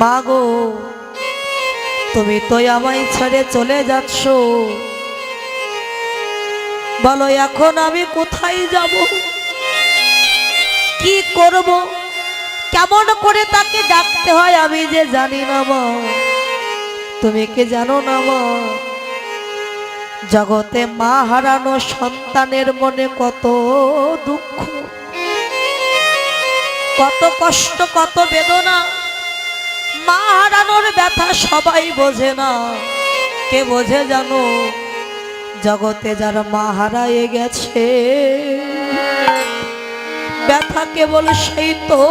মা গো তুমি তো আমায় ছেড়ে চলে যাচ্ছ। বলো, এখন আমি কোথায় যাব? কি করব? কেমন করে তাকে ডাকতে হয় আমি যে জানি না মা। তুমি কি জানো না মা? জগতে মা হারানো সন্তানের মনে কত দুঃখ, কত কষ্ট, কত বেদনা। মা হারানোর ব্যথা সবাই বোঝে না। কে বোঝে জানো? জগতে যার মা হারায়ে গেছে ব্যথা কেবল সেই তো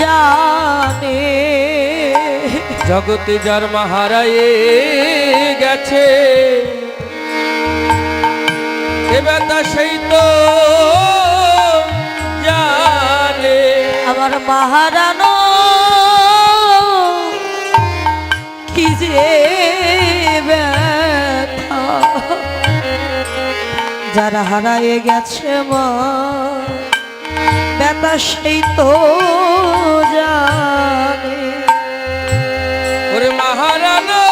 জানে। জগতে যার মাহারায়ে গেছে এ ব্যথা সেই তো জানে। আমার মাহারানো কি যে ব্যথা। যারা হারায়ে গেছে মা ব্যথা সেই তো জানে। ওরে মাহারানো।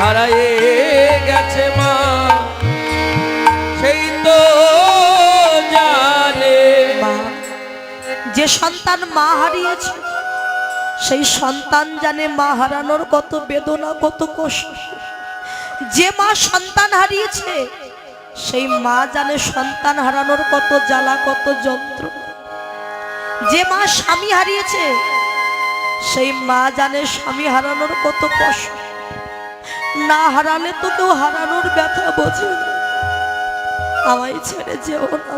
হারায়ে গেছে মা। সেই তো জানে। যে সন্তান মা হারিয়েছে, সেই সন্তান জানে মা হারানোর কত বেদনা, কত কষ্ট। যে মা সন্তান হারিয়েছে, সেই মা জানে সন্তান হারানোর কত জ্বালা, কত যন্ত্র। যে মা স্বামী হারিয়েছে, সেই মা জানে স্বামী হারানোর কত কষ্ট। না হারালে তো কেউ হারানোর ব্যথা বোঝে আমায় ছেড়ে যেও না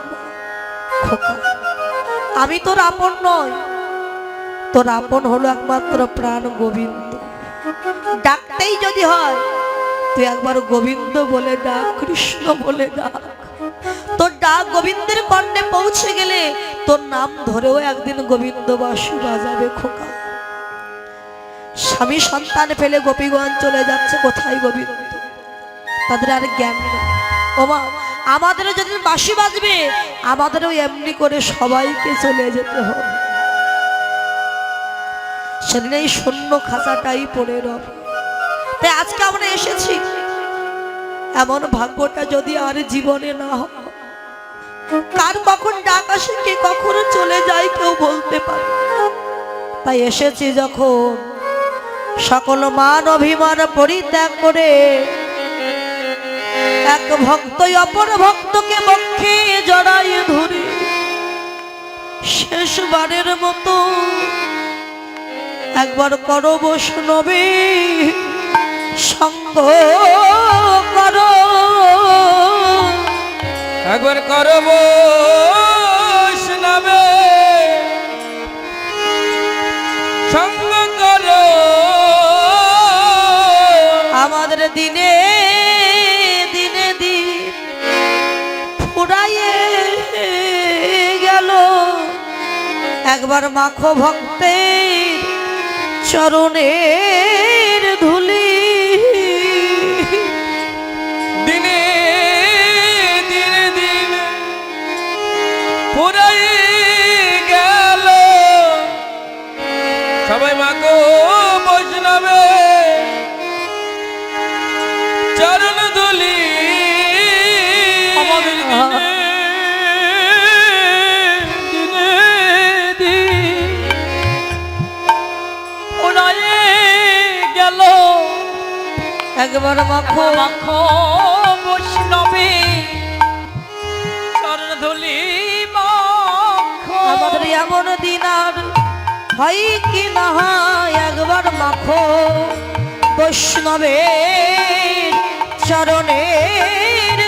আমি তোর আপন নয় তোর আপন হলো একমাত্র প্রাণ গোবিন্দ। ডাকতেই যদি হয়, তুই একবার গোবিন্দ বলে ডাক, কৃষ্ণ বলে ডাক। তোর ডাক গোবিন্দের কর্ণে পৌঁছে গেলে তোর নাম ধরেও একদিন গোবিন্দ বাসু বাজাবে, খোকা। স্বামী সন্তান ফেলে গোপীগঞ্জ চলে যাচ্ছে। কোথায় গোবিন্দ তাদের আর জ্ঞান ওমা আমাদেরও যেদিন বাসি বাজবে, আমাদেরও এমনি করে সবাইকে চলে যেতে হবে। সেদিন এই শূন্য খাঁচাটাই পড়ে রব। তাই আজকে আমরা এসেছি। এমন ভাগ্যটা যদি আর জীবনে না হয়, কার কখন ডাক আসে, কে কখনো চলে যায়, কেউ বলতে পারে তাই এসেছি যখন সকল মান অভিমান পরিত্যাগ করে এক ভক্ত অপর ভক্তকে বক্ষে জড়াইয়ে ধরে। শেষবারের মতো একবার করো বৈষ্ণবে সঙ্গ করো। একবার করব একবার মাখো ভক্তের চরণের ধুলি। একবার মাখো। মাখো বৈষ্ণবে। চরণধুলি মাখো। আমাদের এমন দিন আর হয় কি না হয় একবার মাখো। বৈষ্ণবের চরণের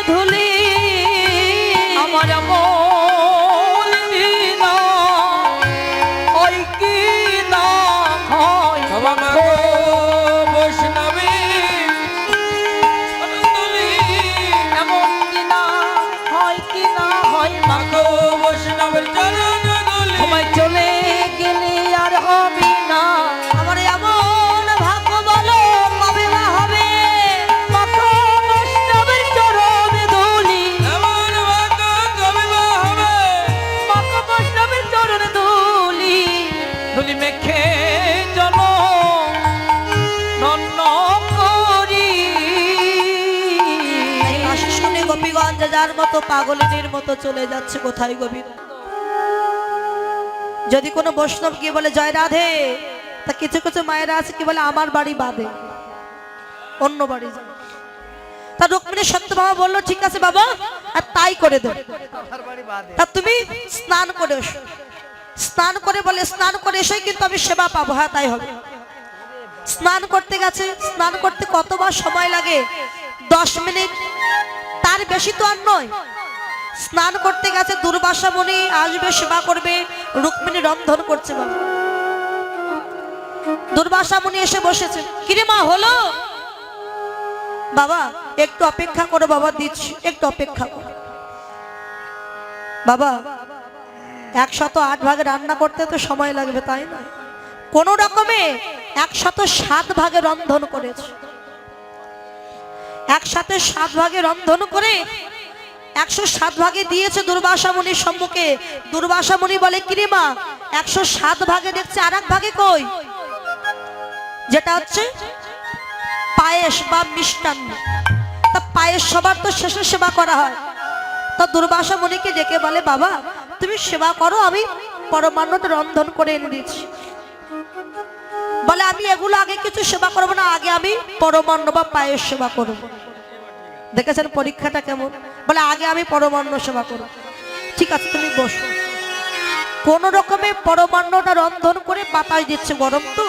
বোকার মতো পাগলিনীর মতো চলে যাচ্ছে কোথায় গোবিন্দ? যদি কোনো বৈষ্ণব গিয়ে বলে জয় রাধে তা কিছু কিছু মায়েরা আছে কি বলে আমার বাড়ি বাদে অন্য বাড়ি যায় তা রুক্মিণী সত্যভামা বলল ঠিক আছে বাবা আর তাই করে দেব। তা তুমি স্নান করে এসো। স্নান করে বলে স্নান করে এসেই কিন্তু আমি সেবা পাবো। হ্যাঁ তাই হবে। স্নান করতে গেছে স্নান করতে কতবার সময় লাগে? দশ মিনিট তার বেশি তো আর নয়। স্নান করতে গেছে দুর্বাসা মনি, আসবে, সেবা করবে, রুক্মিণী রন্ধন করছে বাবা। দুর্বাসা মুনি এসে বসেছে, কিরে মা, হলো? বাবা, একটু অপেক্ষা করো, বাবা, দিচ্ছি, একটু অপেক্ষা করো। বাবা একশত আট ভাগে রান্না করতে তো সময় লাগবে, তাই না? কোন রকমে একশত সাত ভাগে রন্ধন করেছে। একসাথে সাত ভাগে রন্ধন করে একশো সাত ভাগে দিয়েছে দুর্বাসা মুনির সম্মুখে। দুর্বাসা মুনি বলে, কিরে মা, একশো সাত ভাগে দেখছে আর ভাগে কই? যেটা হচ্ছে পায়েস বা মিষ্টান্ন। তা পায়েস সবার তো শেষে সেবা করা হয়। তা দুর্বাসা মুনিকে ডেকে বলে, বাবা, তুমি সেবা করো, আমি পরমান্নটা রন্ধন করে এনে দিচ্ছি। বলে, আমি এগুলো আগে কিছু সেবা করব না, আগে আমি পরমান্ন বা পায়ের সেবা করব। দেখেছেন পরীক্ষাটা কেমন? বলে, আগে আমি পরমান্ন সেবা করব। ঠিক আছে, তুমি বসো। কোন রকমে পরমান্নটা রন্ধন করে বাতাস দিচ্ছে, গরম তো?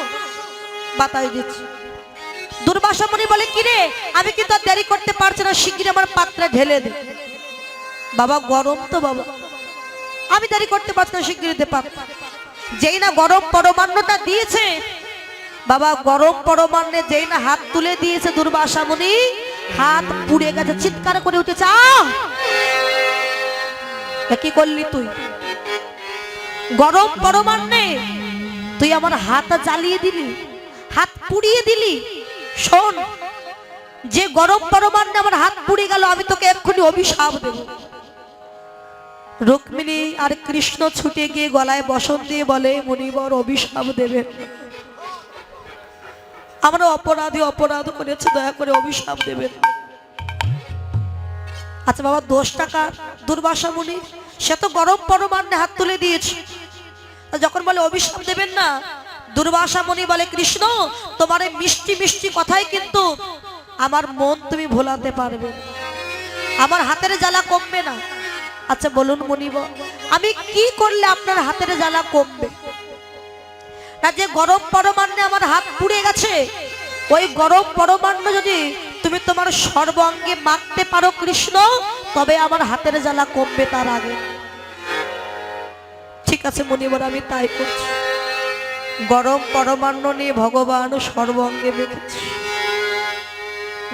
বাতাস দিচ্ছে। দুর্বাসা মুনি বলে কিরে আমি কিন্তু আর দেরি করতে পারছি না শিগগির আমার পাত্রে ঢেলে দে। বাবা, গরম তো বাবা। আমি দেরি করতে পারছি না শিগগির দে পাত্র। যেই না গরম পরমান্নটা দিয়েছে বাবা, গরম পরমান্নে যেই না হাত তুলে দিয়েছে দুর্বাসা মুনি হাত পুড়ে গেছে, চিৎকার করে উঠেছে আহ! কি করলি তুই? গরম পরমান্নে তুই আমার হাত জ্বালিয়ে দিলি, হাত পুড়িয়ে দিলি। শোন, যে গরম পরমান্নে আমার হাত পুড়ে গেল, আমি তোকে এক্ষুনি অভিশাপ দেব। রুক্মিণী আর কৃষ্ণ ছুটে গিয়ে গলায় বসন বলে, মনিবর, অভিশাপ দেবে। আমরা অপরাধী, অপরাধ করেছে, দয়া করে অভিশাপ দেবেন। আচ্ছা বাবা দোষ টাকা দুর্বাসা মুনি, সে তো গরম পরমান্নে হাত তুলে দিয়েছে। যখন বলে অভিশাপ দেবেন না, দুর্বাসা মুনি বলে, কৃষ্ণ, তোমার এই মিষ্টি মিষ্টি কথাই কিন্তু আমার মন তুমি ভোলাতে পারবে। আমার হাতের জ্বালা কমবে না। আচ্ছা বলুন মুনিব, আমি কি করলে আপনার হাতের জ্বালা কমবে? না যে গরম পরমান্নে আমার হাত পুড়ে গেছে, ওই গরম পরমান্ন যদি তুমি তোমার সর্বাঙ্গে মাখতে পারো কৃষ্ণ, তবে আমার হাতের জ্বালা কমবে তার আগে। ঠিক আছে মনিবর, আমি তাই করছি। গরম পরমান্ন নিয়ে ভগবান সর্বাঙ্গে মেখেছে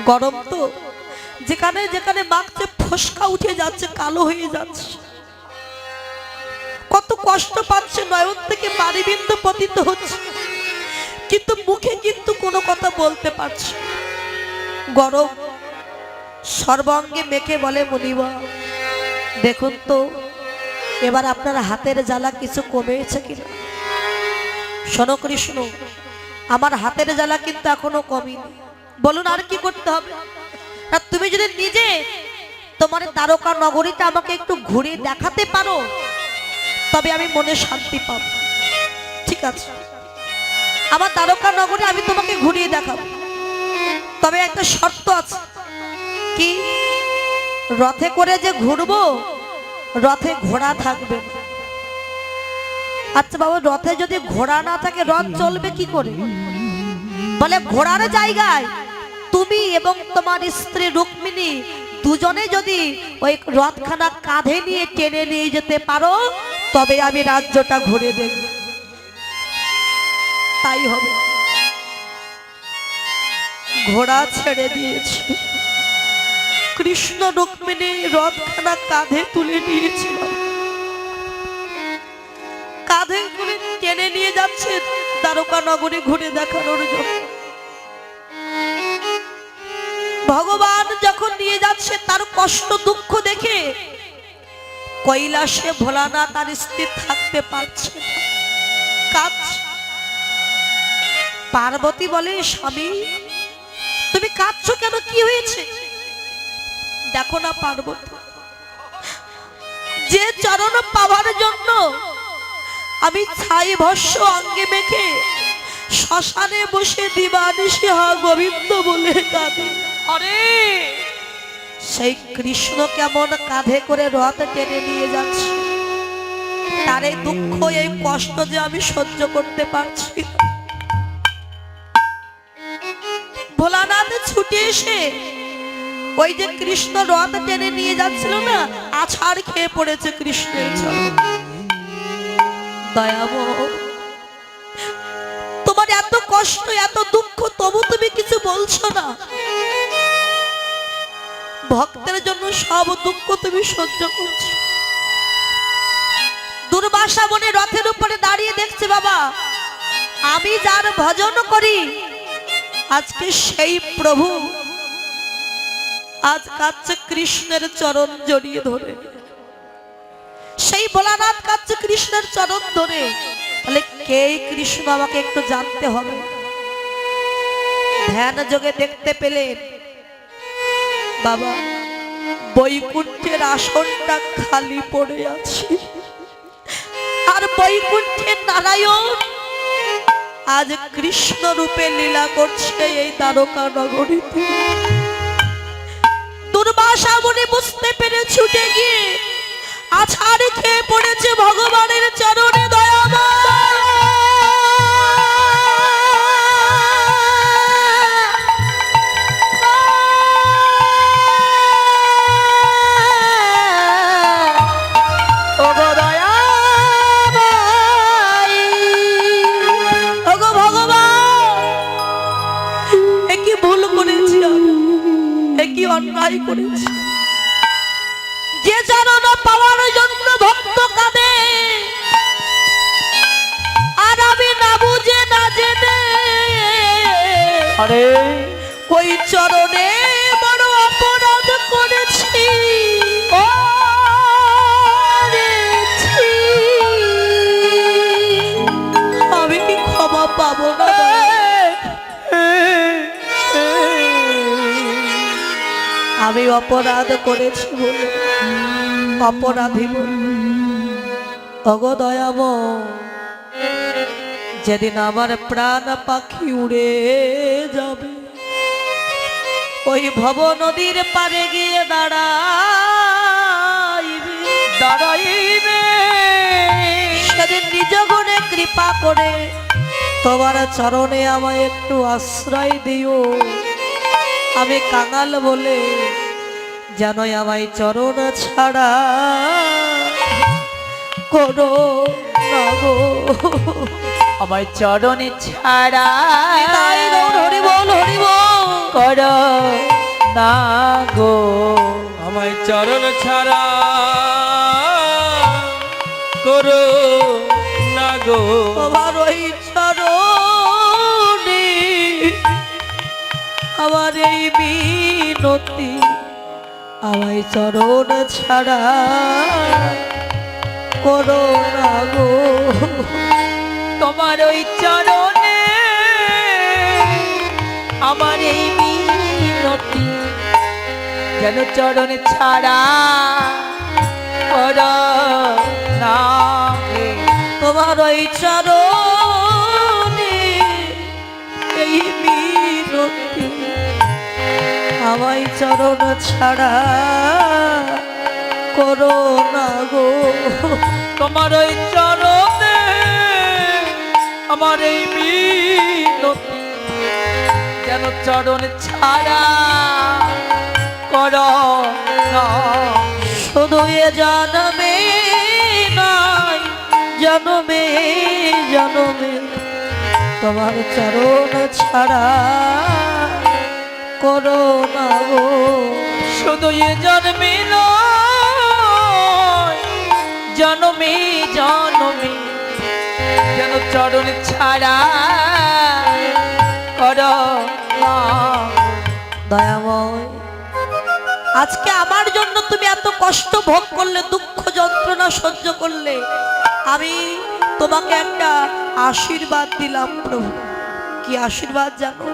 গরম তো, যেখানে যেখানে মাখছে, ফসকা উঠে যাচ্ছে, কালো হয়ে যাচ্ছে। কষ্ট পাচ্ছে, নয়ন থেকে বাড়িবিন্দু পতিত হচ্ছে। কিন্তু মুখে কিন্তু কোনো কথা বলতে পারছে গরম সর্বাঙ্গে মেখে বলে মনিবা দেখুন তো, এবার আপনার হাতের জ্বালা কিছু কমেছে কিনা? শোনো কৃষ্ণ, আমার হাতের জ্বালা কিন্তু এখনও কমেনি। বলুন, আর কি করতে হবে? আর তুমি যদি নিজে তোমার তারকা নগরীটা আমাকে একটু ঘুরে দেখাতে পারো তবে আমি মনে শান্তি পাবো। ঠিক আছে? আমার দ্বারকা নগরে আমি তোমাকে ঘুরিয়ে দেখাবো। তবে একটা শর্ত আছে। কি? রথে করে যে ঘুরবো, রথে ঘোড়া থাকবে আচ্ছা বাবা, রথে যদি ঘোড়া না থাকে, রথ চলবে কি করে? বলে ঘোড়ার জায়গায় তুমি এবং তোমার স্ত্রী রুক্মিণী দুজনে যদি ওই রথখানা কাঁধে নিয়ে টেনে নিয়ে যেতে পারো তবে আমি রাজ্যটা ঘুরে দেখব। তাই হবে। ঘোড়া ছেড়ে দিয়েছি। কৃষ্ণ রুক্মিণী রথখানা কাঁধে তুলে নিয়েছিল কাঁধে তুলে টেনে নিয়ে যাচ্ছে দ্বারকা নগরে ঘুরে দেখানোর জন্য। ভগবান যখন নিয়ে যাচ্ছে তার কষ্ট দুঃখ দেখে কৈলাসে ভোলানা তার স্থির থাকতে পারছে। পার্বতী বলে, স্বামী, তুমি কাঁদছো কেন? কি হয়েছে? দেখো না পার্বতী, যে চরণ পাওয়ার জন্য আমি ছাই ভস্য অঙ্গে মেখে শ্মশানে বসে দিবানিশি হা গোবিন্দ বলে কাঁদে। আরে! সেই কৃষ্ণ কেমন কাঁধে করে রথ টেনে নিয়ে যাচ্ছে। তার এই দুঃখ, এই কষ্ট যে আমি সহ্য করতে পারছি। ভোলানাথ ছুটে এসে ওই যে কৃষ্ণ রথ টেনে নিয়ে যাচ্ছিল না, আছাড় খেয়ে পড়েছে কৃষ্ণের দয়াব তোমার এত কষ্ট, এত দুঃখ, তবু তুমি কিছু বলছো না। ভক্তের জন্য সব দুঃখ তুমি সহ্য করছ। দুর্বাসা বনে রথের উপরে দাঁড়িয়ে দেখছে বাবা, আমি যার ভজন করি, আজকে সেই প্রভু। আজ কাচ্ছে কৃষ্ণের চরণ জড়িয়ে ধরে। সেই ভোলানাথ কাচ্ছে কৃষ্ণের চরণ ধরে। তাহলে কে কৃষ্ণ? আমাকে একটু জানতে হবে। ধ্যান যোগে দেখতে পেলেন বাবা, বৈকুণ্ঠের আসনটা খালি পড়ে আছে। আর বৈকুণ্ঠের নারায়ণ আজ কৃষ্ণ রূপে লীলা করছে এই দ্বারকা নগরীতে। দুর্বাসা মনে বুঝতে পেরে ছুটে গিয়ে আছাড় খেয়ে পড়েছে ভগবানের চরণে দয়াময়। কি অন্যায় করেছি। যে চারণা পাওয়ার জন্য ভক্ত কাঁদে। আর আমি না বুঝে না জেনে। আরে। ওই চরণে বড় অপরাধ করেছি করেছি। আমি অপরাধ করেছি বলে। অপরাধী বলে। যেদিন আমার প্রাণ পাখি উড়ে যাবে, ওই ভব নদীর পারে গিয়ে দাঁড়াইবে। দাঁড়াইবে। সেদিন নিজ গুণে কৃপা করে তোমার চরণে আমায় একটু আশ্রয় দিও। আমি কাঙাল বলে যেন আমায় চরণ ছাড়া করো না গো। আমার চরণে ছাড়া হরি বল হরি বল কর না গো। আমায় চরণ ছাড়া করো বিনতি আমায় চরণ ছাড়া করো না গো তোমার ওই চরণে আমার এই মিনতি, যেন চরণে ছাড়া কর না। তোমার ওই চরণে আমায় চরণ ছাড়া করো না গো। তোমার ওই চরণে আমার এই মিনতি যেন চরণে ছাড়া কর না। শুধু এ জনমে নাই জনমে জনমে তোমার চরণ ছাড়া করো না গো। শুধু এ জন্মে জনমে জনমে। যেন চরণ ছাড়া কর আজকে আমার জন্য তুমি এত কষ্ট ভোগ করলে, দুঃখ যন্ত্রণা সহ্য করলে, আমি তোমাকে একটা আশীর্বাদ দিলাম প্রভু। কি আশীর্বাদ জানো?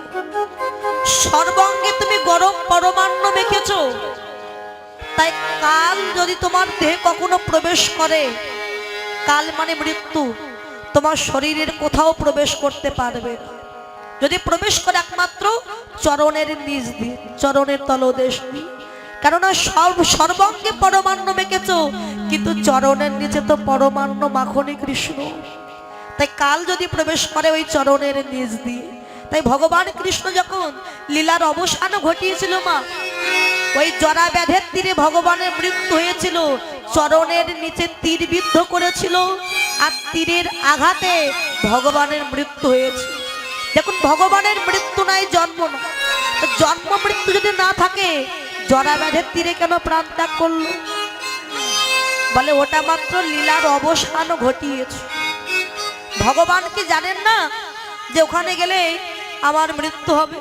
সর্বাঙ্গে তুমি গরম পরমান্ন মেখেছো। তাই কাল যদি তোমার দেহে কখনো প্রবেশ করে, কাল মানে মৃত্যু। তোমার শরীরের কোথাও প্রবেশ করতে পারবে যদি প্রবেশ করে একমাত্র চরণের নিজ দিয়ে, চরণের তলদেশ দিয়ে। কেননা সর্ব সর্বাঙ্গে পরমান্ন মেকেছ কিন্তু চরণের নিচে তো পরমান্ন মাখনি কৃষ্ণ। তাই কাল যদি প্রবেশ করে ওই চরণের নিজ দিয়ে তাই ভগবান কৃষ্ণ যখন লীলার অবসান ঘটিয়েছিল মা, ওই জরা ব্যাধের তীরে ভগবানের মৃত্যু হয়েছিল, চরণের নিচে তীর বিদ্ধ করেছিল, আর তীরের আঘাতে ভগবানের মৃত্যু হয়েছে। দেখুন, ভগবানের মৃত্যু নাই জন্ম না জন্ম মৃত্যু যদি না থাকে, জরা ব্যাধের তীরে কেন প্রাণ ত্যাগ করল? বলে, ওটা মাত্র লীলার অবসান ঘটিয়েছে। ভগবান কি জানেন না যে ওখানে গেলে আমার মৃত্যু হবে।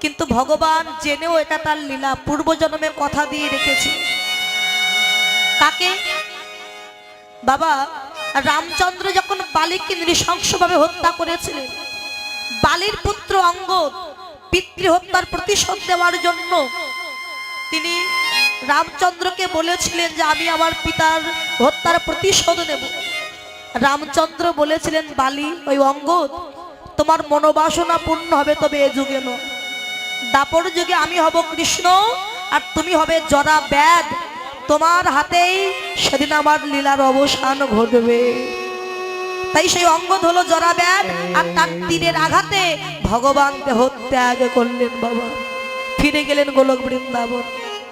কিন্তু ভগবান জেনেও এটা তার লীলা। পূর্বজন্মে কথা দিয়ে রেখেছে। কাকে বাবা রামচন্দ্র যখন বালিকে নৃশংসভাবে হত্যা করেছিলেন, বালির পুত্র অঙ্গ পিতৃ হত্যার প্রতিশোধ দেওয়ার জন্য তিনি রামচন্দ্রকে বলেছিলেন যে, আমি আমার পিতার হত্যার প্রতিশোধ নেব। রামচন্দ্র বলেছিলেন, বালি, ওই অঙ্গদ তোমার মনোবাসনা পূর্ণ হবে তবে এ যুগে নয়। দাপর যুগে আমি হব কৃষ্ণ আর তুমি হবে জরা ব্যাদ তোমার হাতেই সেদিন আমার লীলার অবসান ঘটবে। তাই সেই অঙ্গ হলো জরা ব্যাদ আর তার তীরের আঘাতে ভগবান দেহ ত্যাগ করলেন বাবা। ফিরে গেলেন গোলক বৃন্দাবন